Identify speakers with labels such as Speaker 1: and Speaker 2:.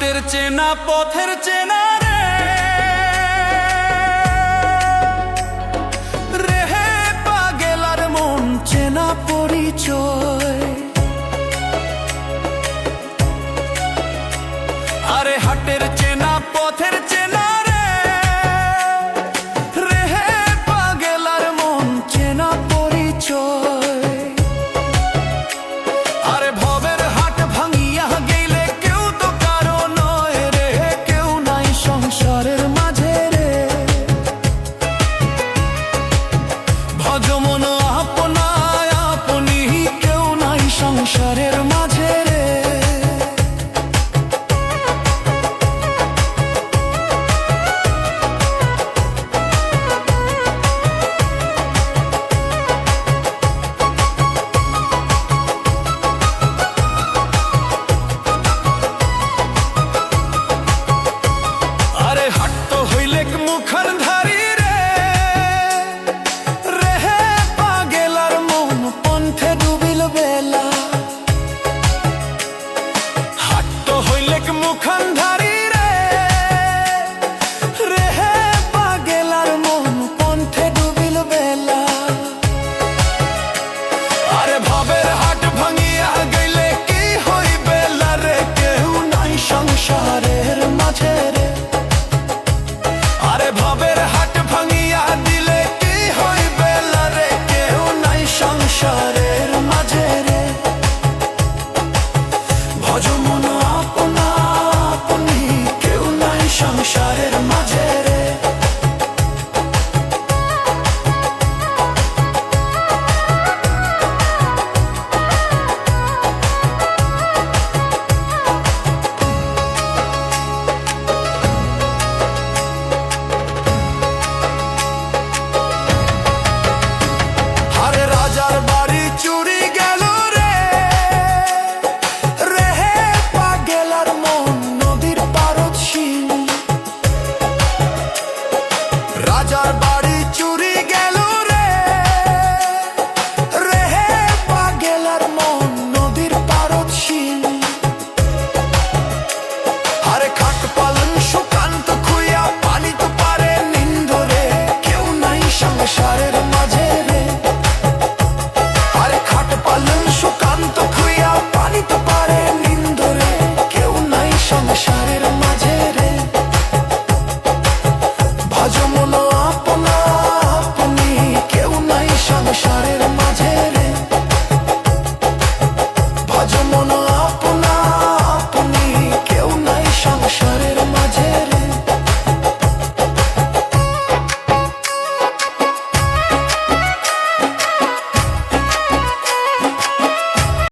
Speaker 1: হাতের চেনা পথের চেনা। যমন আপনা আপনি কেউ নাই সংসারের